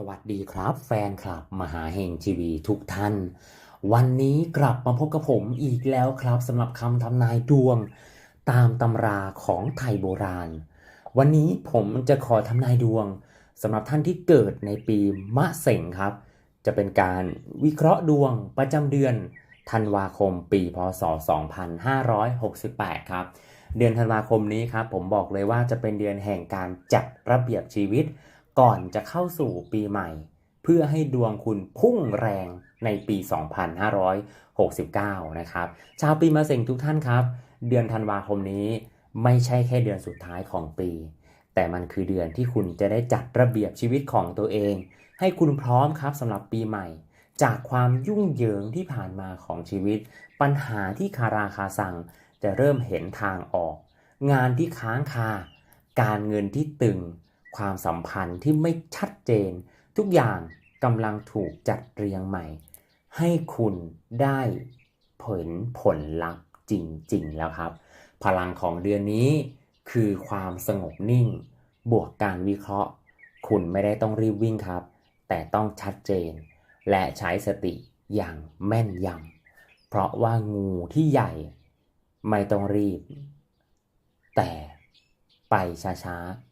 สวัสดีครับ แฟนคลับมหาเฮงทีวีทุกท่าน วันนี้กลับมาพบกับผมอีกแล้วครับสำหรับคำทำนายดวง ตามตำราของไทยโบราณ วันนี้ผมจะขอทำนายดวงสำหรับท่านที่เกิดในปีมะเส็งครับ จะเป็นการวิเคราะห์ดวงประจำเดือนธันวาคมปีพศ 2568 ครับ เดือนธันวาคมนี้ครับผมบอกเลยว่าจะเป็นเดือนแห่งการจัดระเบียบชีวิต ก่อนจะเข้าสู่ปีใหม่ เพื่อให้ดวงคุณพุ่งแรงในปี 2569 นะครับ ชาวปีมะเส็งทุกท่านครับ เดือนธันวาคมนี้ไม่ใช่แค่เดือนสุดท้ายของปี แต่มันคือเดือนที่คุณจะได้จัดระเบียบชีวิตของตัวเอง ให้คุณพร้อมครับสำหรับปีใหม่ จากความยุ่งเหยิงที่ผ่านมาของชีวิต ปัญหาที่คาราคาซังจะเริ่มเห็นทางออก งานที่ค้างคา การเงินที่ตึง ความสัมพันธ์ที่ไม่ชัดเจน ทุกอย่างกำลังถูกจัดเรียงใหม่ ให้คุณได้ผลผลลัพธ์จริง ๆ แล้วครับ พลังของเดือนนี้คือความสงบนิ่ง บวกการวิเคราะห์ คุณไม่ได้ต้องรีบวิ่งครับ แต่ต้องชัดเจน และใช้สติอย่างแม่นยำเพราะว่างูที่ใหญ่ ไม่ต้องรีบ แต่ไปช้าๆ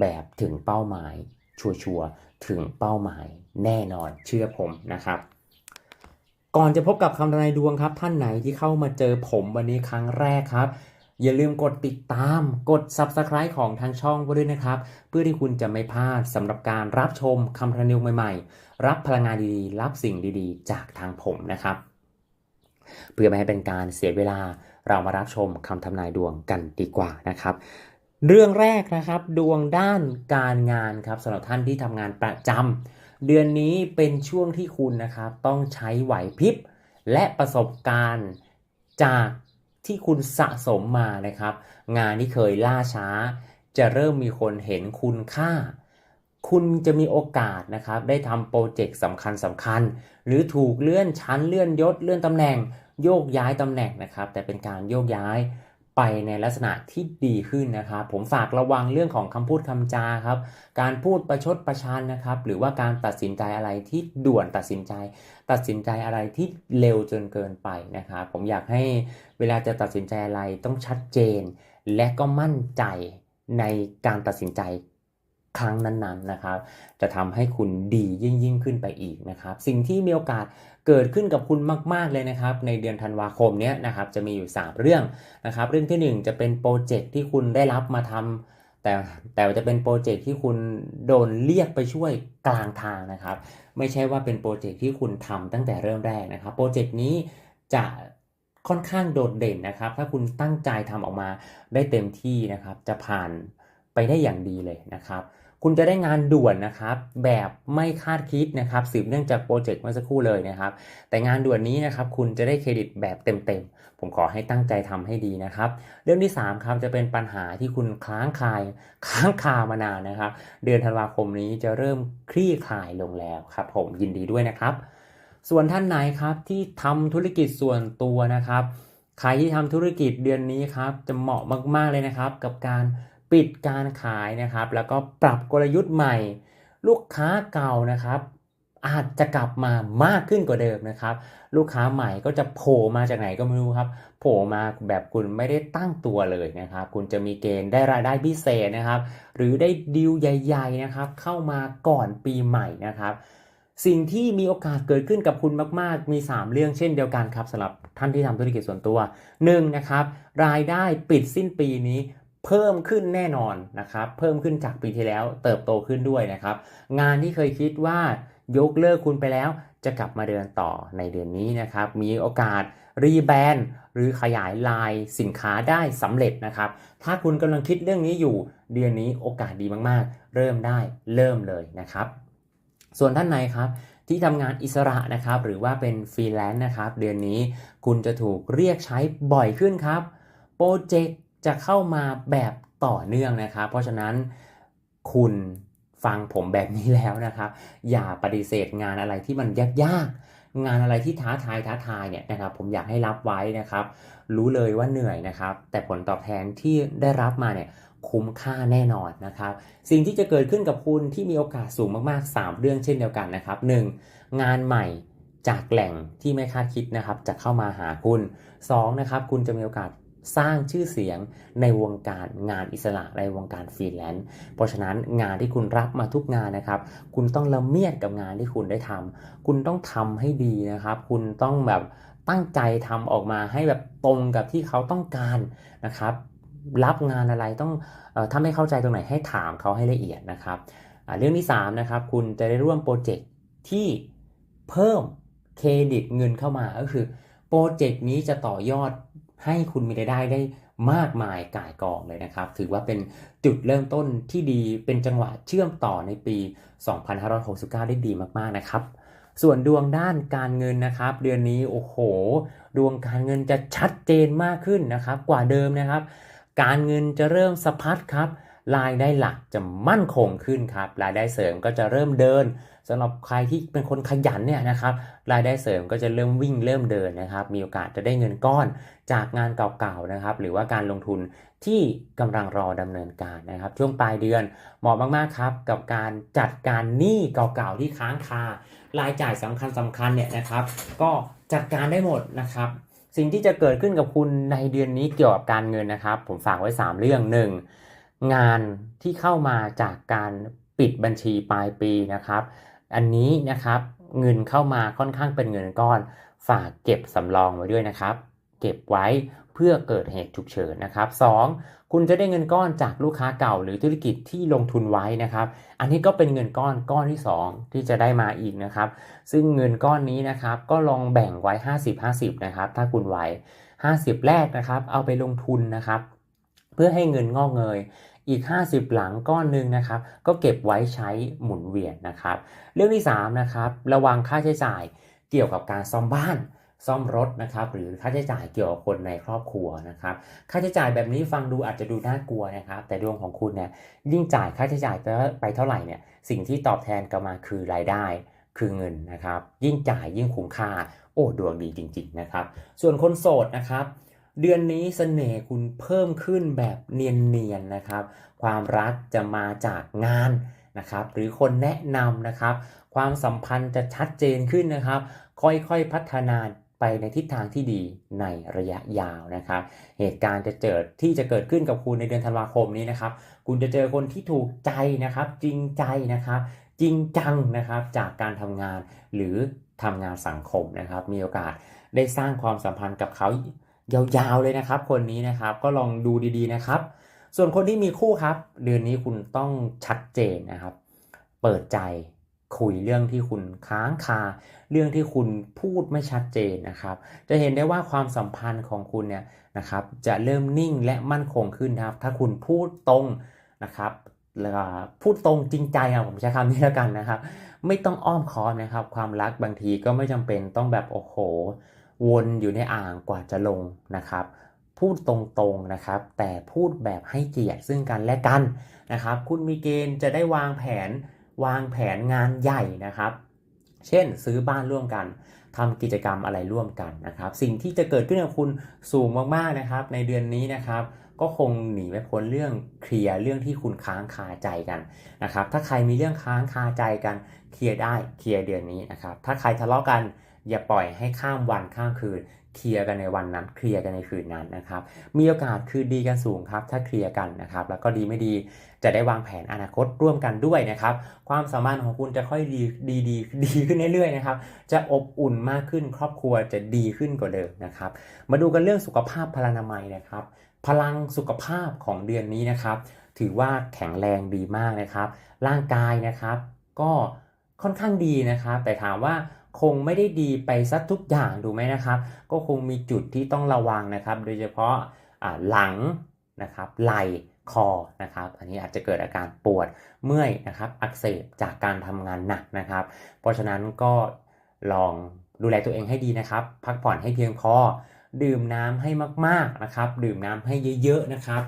แบบถึงเป้าหมาย ชัวร์ถึงเป้าหมายแน่นอนเชื่อผมนะครับ ก่อนจะพบกับคำทำนายดวงครับ ท่านไหนที่เข้ามาเจอผมวันนี้ครั้งแรกครับอย่าลืมกดติดตามกด Subscribe ของทางช่องไว้ด้วยนะครับ เพื่อที่คุณจะไม่พลาดสำหรับการรับชมคำทำนายดวงใหม่ๆ รับพลังงานดีๆ รับสิ่งดีๆ จากทางผมนะครับ เพื่อไม่ให้เป็นการเสียเวลาเรามารับชมคำทำนายดวงกันดีกว่านะครับ เรื่องแรกนะครับ ดวงด้านการงานครับสำหรับท่านที่ทำงานประจำเดือนนี้เป็นช่วงที่คุณนะครับต้องใช้ไหวพริบและประสบการณ์จากที่คุณสะสมมานะครับ งานที่เคยล่าช้า จะเริ่มมีคนเห็นคุณค่า คุณจะมีโอกาสนะครับ ได้ทำโปรเจกต์สำคัญสำคัญ หรือถูกเลื่อนชั้นเลื่อนยศเลื่อนตำแหน่งโยกย้ายตำแหน่งนะครับ แต่เป็นการโยกย้าย ไปในลักษณะที่ดีขึ้นนะครับ ผมฝากระวังเรื่องของคำพูดคำจาครับ การพูดประชดประชันนะครับ หรือว่าการตัดสินใจอะไรที่ด่วนตัดสินใจ ตัดสินใจอะไรที่เร็วจนเกินไปนะครับ ผมอยากให้เวลาจะตัดสินใจอะไรต้องชัดเจน และก็มั่นใจในการตัดสินใจ ครั้งนั้นๆนะครับ จะทำให้คุณดียิ่งยิ่งขึ้นไปอีกนะครับ สิ่งที่มีโอกาสเกิดขึ้นกับคุณมาก ๆเลยนะครับ ในเดือนธันวาคมเนี้ยนะครับจะมีอยู่ 3 เรื่องนะครับ เรื่องทีหนึ่1 จะเป็นโปรเจกต์ที่คุณได้รับมาทำแต่แต่จะเป็นโปรเจกต์ที่คุณโดนเรียกไปช่วยกลางทางนะครับ ไม่ใช่ว่าเป็นโปรเจกต์ที่คุณทำตั้งแต่เริ่มแรกนะครับโปรเจกต์นี้จะค่อนข้างโดดเด่นนะครับ ถ้าคุณตั้งใจทำออกมาได้เต็มที่นะครับ จะผ่านไปได้อย่างดีเลยนะครับ คุณจะได้งานด่วนนะครับแบบไม่คาดคิดนะครับสืบเนื่องจากโปรเจกต์เมื่อสักครู่เลยนะครับ แต่งานด่วนนี้นะครับคุณจะได้เครดิตแบบเต็มๆ ผมขอให้ตั้งใจทำให้ดีนะครับ เรื่องที่3ครับจะเป็นปัญหาที่คุณค้างคายค้างคามานานนะครับ เดือนธันวาคมนี้จะเริ่มคลี่คลายลงแล้วครับผมยินดีด้วยนะครับ ส่วนท่านไหนครับที่ทำธุรกิจส่วนตัวนะครับใครที่ทำธุรกิจเดือนนี้ครับจะเหมาะมากๆเลยนะครับ กับการ ปิดการขายนะครับ แล้วก็ปรับกลยุทธ์ใหม่ ลูกค้าเก่านะครับ อาจจะกลับมามากขึ้นกว่าเดิมนะครับ ลูกค้าใหม่ก็จะโผล่มาจากไหนก็ไม่รู้ครับ โผล่มาแบบคุณไม่ได้ตั้งตัวเลยนะครับ คุณจะมีเกณฑ์ได้รายได้พิเศษนะครับ หรือได้ดีลใหญ่ ๆนะครับ เข้ามาก่อนปีใหม่นะครับสิ่งที่มีโอกาสเกิดขึ้นกับคุณมาก ๆ มี 3 เรื่องเช่นเดียวกันครับสำหรับท่านที่ทำธุรกิจส่วนตัว 1. นะครับรายได้ปิดสิ้นปีนี้ เพิ่มขึ้นแน่นอนนะครับ เพิ่มขึ้นจากปีที่แล้วเติบโตขึ้นด้วยนะครับ งานที่เคยคิดว่ายกเลิกคุณไปแล้วจะกลับมาเดินต่อในเดือนนี้นะครับ มีโอกาสรีแบรนด์หรือขยายลายสินค้าได้สำเร็จนะครับ ถ้าคุณกำลังคิดเรื่องนี้อยู่ เดือนนี้โอกาสดีมากๆ เริ่มได้เริ่มเลยนะครับ ส่วนท่านไหนครับที่ทำงานอิสระนะครับ หรือว่าเป็นฟรีแลนซ์นะครับ เดือนนี้คุณจะถูกเรียกใช้บ่อยขึ้นครับโปรเจกต์ จะเข้ามาแบบต่อเนื่องนะครับ เพราะฉะนั้นคุณฟังผมแบบนี้แล้วนะครับ อย่าปฏิเสธงานอะไรที่มันยากๆ งานอะไรที่ท้าทายท้าทายเนี่ยนะครับ ผมอยากให้รับไว้นะครับ รู้เลยว่าเหนื่อยนะครับ แต่ผลตอบแทนที่ได้รับมาเนี่ยคุ้มค่าแน่นอนนะครับ สิ่งที่จะเกิดขึ้นกับคุณที่มีโอกาสสูงมากๆ 3 เรื่องเช่นเดียวกันนะครับ 1. งานใหม่จากแหล่งที่ไม่คาดคิดนะครับ จะเข้ามาหาคุณ 2. นะครับคุณจะมีโอกาส สร้างชื่อเสียงในวงการงานอิสระในวงการฟรีแลนซ์เพราะฉะนั้นงานที่คุณรับมาทุกงานนะครับ คุณต้องละเมียดกับงานที่คุณได้ทำคุณต้องทำให้ดีนะครับ คุณต้องแบบตั้งใจทำออกมาให้แบบตรงกับที่เขาต้องการนะครับ รับงานอะไรต้องเออถ้าไม่เข้าใจตรงไหนให้ถามเขาให้ละเอียดนะครับเรื่องที่3นะครับคุณจะได้ร่วมโปรเจกต์ที่เพิ่มเครดิตเงินเข้ามาก็คือโปรเจกต์นี้จะต่อยอด ให้คุณมีรายได้ได้มากมายก่ายกองเลยนะครับ ถือว่าเป็นจุดเริ่มต้นที่ดีเป็นจังหวะเชื่อมต่อในปี 2569 ได้ดีมากๆนะครับ ส่วนดวงด้านการเงินนะครับ เดือนนี้โอ้โห ดวงการเงินจะชัดเจนมากขึ้นนะครับ กว่าเดิมนะครับ การเงินจะเริ่มสะพัดครับรายได้หลักจะมั่นคงขึ้นครับรายได้เสริมก็จะเริ่มเดิน สำหรับใครที่เป็นคนขยันเนี่ยนะครับรายได้เสริมก็จะเริ่มวิ่งเริ่มเดินนะครับ มีโอกาสจะได้เงินก้อนจากงานเก่าๆนะครับ หรือว่าการลงทุนที่กำลังรอดำเนินการนะครับ ช่วงปลายเดือนเหมาะมากๆครับ กับการจัดการหนี้เก่าๆที่ค้างคารายจ่ายสำคัญสำคัญเนี่ยนะครับ ก็จัดการได้หมดนะครับ สิ่งที่จะเกิดขึ้นกับคุณในเดือนนี้เกี่ยวกับการเงินนะครับ ผมฝากไว้ 3 เรื่อง 1. งานที่เข้ามาจากการปิดบัญชีปลายปีนะครับ อันนี้นะครับเงินเข้ามาค่อนข้างเป็นเงินก้อน ฝากเก็บสำรองไว้ด้วยนะครับ เก็บไว้เพื่อเกิดเหตุฉุกเฉินนะครับ 2. คุณจะได้เงินก้อนจากลูกค้าเก่าหรือธุรกิจที่ลงทุนไว้นะครับ อันนี้ก็เป็นเงินก้อนก้อนที่ 2 ที่จะได้มาอีกนะครับ ซึ่งเงินก้อนนี้นะครับก็ลองแบ่งไว้ 50-50 นะครับ ถ้าคุณไหว50 แรกนะครับ เอาไปลงทุนนะครับ เพื่อให้เงินงอกเงย อีก 50 หลังก้อนหนึ่งนะครับ ก็เก็บไว้ใช้หมุนเวียนนะครับ เรื่องที่3นะครับระวังค่าใช้จ่ายเกี่ยวกับการซ่อมบ้านซ่อมรถนะครับหรือค่าใช้จ่ายเกี่ยวกับคนในครอบครัวนะครับค่าใช้จ่ายแบบนี้ฟังดูอาจจะดูน่ากลัวนะครับ แต่ดวงของคุณเนี่ยยิ่งจ่ายค่าใช้จ่ายไปเท่าไหร่เนี่ยสิ่งที่ตอบแทนกลับมาคือรายได้คือเงินนะครับ ยิ่งจ่ายยิ่งคุ้มค่า โอ้ดวงดีจริง ๆนะครับ ส่วนคนโสดนะครับ เดือนนี้เสน่ห์คุณเพิ่มขึ้นแบบเนียนๆนะครับ ความรักจะมาจากงานนะครับ หรือคนแนะนำนะครับ ความสัมพันธ์จะชัดเจนขึ้นนะครับ ค่อยๆพัฒนาไปในทิศทางที่ดีในระยะยาวนะครับ เหตุการณ์จะเกิดที่จะเกิดขึ้นกับคุณในเดือนธันวาคมนี้นะครับ คุณจะเจอคนที่ถูกใจนะครับ จริงใจนะครับ จริงจังนะครับจากการทำงานหรือทำงานสังคมนะครับ มีโอกาสได้สร้างความสัมพันธ์กับเขา ยาวๆเลยนะครับ คนนี้นะครับก็ลองดูดีๆนะครับ ส่วนคนที่มีคู่ครับ เดือนนี้คุณต้องชัดเจนนะครับ เปิดใจคุยเรื่องที่คุณค้างคา เรื่องที่คุณพูดไม่ชัดเจนนะครับ จะเห็นได้ว่าความสัมพันธ์ของคุณเนี่ยนะครับ จะเริ่มนิ่งและมั่นคงขึ้นนะครับ ถ้าคุณพูดตรงนะครับแล้วพูดตรงจริงใจอะผมใช้คำนี้แล้วกันนะครับ ไม่ต้องอ้อมค้อมนะครับ ความรักบางทีก็ไม่จำเป็นต้องแบบโอ้โห วนอยู่ในอ่างกว่าจะลงนะครับ พูดตรงๆนะครับ แต่พูดแบบให้เกียรติซึ่งกันและกันนะครับ คุณมีเกณฑ์จะได้วางแผนวางแผนงานใหญ่นะครับ เช่น ซื้อบ้านร่วมกันทำกิจกรรมอะไรร่วมกันนะครับ สิ่งที่จะเกิดขึ้นกับคุณสูงมากๆนะครับ ในเดือนนี้นะครับ ก็คงหนีไม่พ้นเรื่องเคลียร์เรื่องที่คุณค้างคาใจกันนะครับ ถ้าใครมีเรื่องค้างคาใจกันเคลียร์ได้เคลียร์เดือนนี้นะครับ ถ้าใครทะเลาะกัน อย่าปล่อยให้ข้ามวันข้ามคืน เคลียร์กันในวันนั้น เคลียร์กันในคืนนั้นนะครับ มีโอกาสคือดีกันสูงครับ ถ้าเคลียร์กันนะครับ แล้วก็ดีไม่ดี จะได้วางแผนอนาคตร่วมกันด้วยนะครับ ความสามารถของคุณจะค่อยดีดีดีดีขึ้นเรื่อยๆนะครับ จะอบอุ่นมากขึ้น ครอบครัวจะดีขึ้นกว่าเดิมนะครับ มาดูกันเรื่องสุขภาพพลานามัยนะครับ พลังสุขภาพของเดือนนี้นะครับ ถือว่าแข็งแรงดีมากนะครับ ร่างกายนะครับ ก็ค่อนข้างดีนะครับ แต่ถามว่า คงไม่ได้ดีไปซะทุกอย่างดูไหมนะครับ ก็คงมีจุดที่ต้องระวังนะครับ โดยเฉพาะหลังนะครับไหล่คอนะครับอันนี้อาจจะเกิดอาการปวดเมื่อยนะครับอักเสบจากการทำงานหนักนะครับ เพราะฉะนั้นก็ลองดูแลตัวเองให้ดีนะครับ พักผ่อนให้เพียงพอ ดื่มน้ำให้มากๆนะครับ ดื่มน้ำให้เยอะๆนะครับ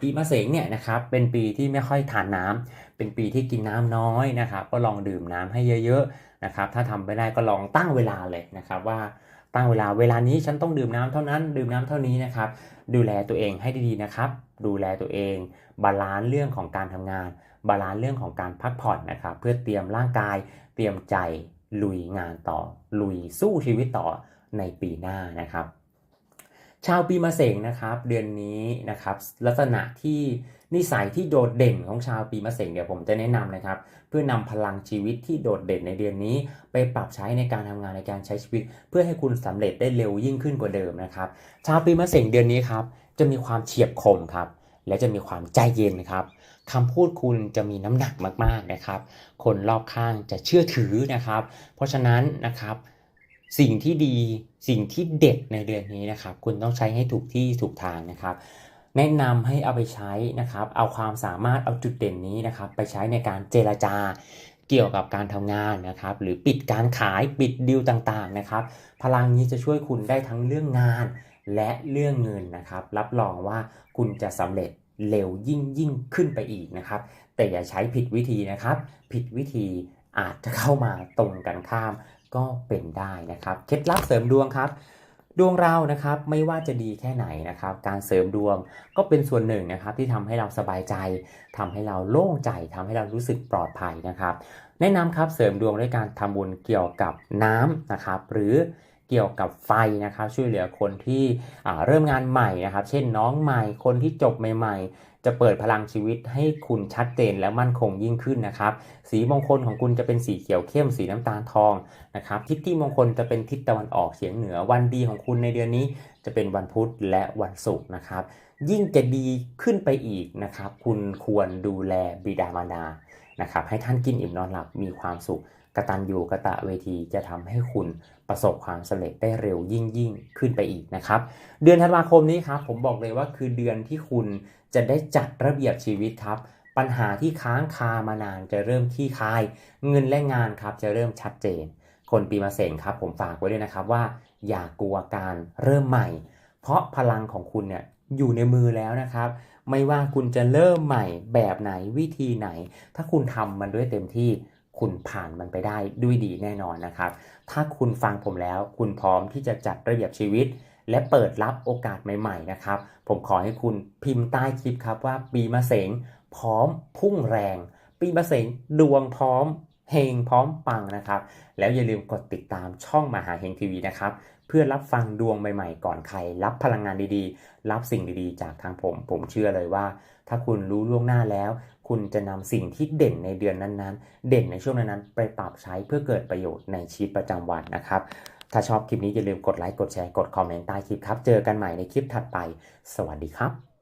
ปีมะเสงเนี่ยนะครับเป็นปีที่ไม่ค่อยทานน้ำเป็นปีที่กินน้ำน้อยนะครับ ก็ลองดื่มน้ำให้เยอะๆนะครับ ถ้าทำไม่ได้ก็ลองตั้งเวลาเลยนะครับว่าตั้งเวลาเวลานี้ฉันต้องดื่มน้ำเท่านั้น ดื่มน้ำเท่านี้นะครับ ดูแลตัวเองให้ดีๆนะครับ ดูแลตัวเอง บาลานซ์เรื่องของการทำงาน บาลานซ์เรื่องของการพักผ่อนนะครับ เพื่อเตรียมร่างกาย เตรียมใจลุยงานต่อ ลุยสู้ชีวิตต่อในปีหน้านะครับ ชาวปีมะเสงนะครับเดือนนี้นะครับลักษณะที่นิสัยที่โดดเด่นของชาวปีมะเสงเดี๋ยวผมจะแนะนำนะครับ เพื่อนำพลังชีวิตที่โดดเด่นในเดือนนี้ ไปปรับใช้ในการทำงานในการใช้ชีวิต เพื่อให้คุณสำเร็จได้เร็วยิ่งขึ้นกว่าเดิมนะครับ ชาวปีมะเสงเดือนนี้ครับจะมีความเฉียบคมครับและจะมีความใจเย็นครับคำพูดคุณจะมีน้ำหนักมากๆนะครับ คนรอบข้างจะเชื่อถือนะครับ เพราะฉะนั้นนะครับ สิ่งที่ดีสิ่งที่เด็ดในเดือนนี้นะครับ คุณต้องใช้ให้ถูกที่ถูกทางนะครับ แนะนำให้เอาไปใช้นะครับ เอาความสามารถเอาจุดเด่นนี้นะครับ ไปใช้ในการเจรจาเกี่ยวกับการทำงานนะครับ หรือปิดการขายปิดดีลต่างๆนะครับ พลังนี้จะช่วยคุณได้ทั้งเรื่องงาน และเรื่องเงินนะครับ รับรองว่าคุณจะสำเร็จเร็วยิ่งยิ่งขึ้นไปอีกนะครับ แต่อย่าใช้ผิดวิธีนะครับ ผิดวิธีอาจจะเข้ามาตรงกันข้าม ก็เป็นได้นะครับเคล็ดลับเสริมดวงครับ ดวงเรานะครับไม่ว่าจะดีแค่ไหนนะครับ การเสริมดวงก็เป็นส่วนหนึ่งนะครับ ที่ทำให้เราสบายใจทำให้เราโล่งใจทำให้เรารู้สึกปลอดภัยนะครับ แนะนำครับเสริมดวงด้วยการทำบุญเกี่ยวกับน้ำนะครับ หรือเกี่ยวกับไฟนะครับ ช่วยเหลือคนที่เริ่มงานใหม่นะครับ เช่นน้องใหม่คนที่จบใหม่ๆ จะเปิดพลังชีวิตให้คุณชัดเจนและมั่นคงยิ่งขึ้นนะครับ สีมงคลของคุณจะเป็นสีเขียวเข้ม สีน้ำตาลทองนะครับ ทิศที่มงคลจะเป็นทิศตะวันออกเฉียงเหนือ วันดีของคุณในเดือนนี้จะเป็นวันพุธและวันศุกร์นะครับ ยิ่งจะดีขึ้นไปอีกนะครับ คุณควรดูแลบิดามารดา นะครับให้ท่านกินอิ่มนอนหลับมีความสุขกระตัญญูกระตะเวทีจะทำให้คุณประสบความสำเร็จได้เร็วยิ่งยิ่งขึ้นไปอีกนะครับ เดือนธันวาคมนี้ครับผมบอกเลยว่าคือเดือนที่คุณจะได้จัดระเบียบชีวิตครับ ปัญหาที่ค้างคามานานจะเริ่มขี้คาย เงินและงานครับจะเริ่มชัดเจน คนปีมะเสงครับผมฝากไว้ด้วยนะครับว่า อย่ากลัวการเริ่มใหม่ เพราะพลังของคุณเนี่ย อยู่ในมือแล้วนะครับ ไม่ว่าคุณจะเริ่มใหม่แบบไหนวิธีไหน ถ้าคุณทำมันด้วยเต็มที่คุณผ่านมันไปได้ด้วยดีแน่นอนนะครับ ถ้าคุณฟังผมแล้วคุณพร้อมที่จะจัดระเบียบชีวิต และเปิดรับโอกาสใหม่ๆนะครับ ผมขอให้คุณพิมพ์ใต้คลิปครับว่าปีมะเสงพร้อมพุ่งแรง ปีมะเสงดวงพร้อม เฮงพร้อมปังนะครับ แล้วอย่าลืมกดติดตามช่องมหาเฮงทีวีนะครับ เพื่อรับฟังดวงใหม่ๆ ก่อนใคร รับพลังงานดีๆ รับสิ่งดีๆ จากทางผม ผมเชื่อเลยว่า ถ้าคุณรู้ล่วงหน้าแล้ว คุณจะนำสิ่งที่เด่นในเดือนนั้นๆ เด่นในช่วงนั้นๆไปปรับใช้เพื่อเกิดประโยชน์ในชีวิตประจำวันนะครับ ถ้าชอบคลิปนี้อย่าลืมกดไลค์กดแชร์กดคอมเมนต์ใต้คลิปครับ เจอกันใหม่ในคลิปถัดไป สวัสดีครับ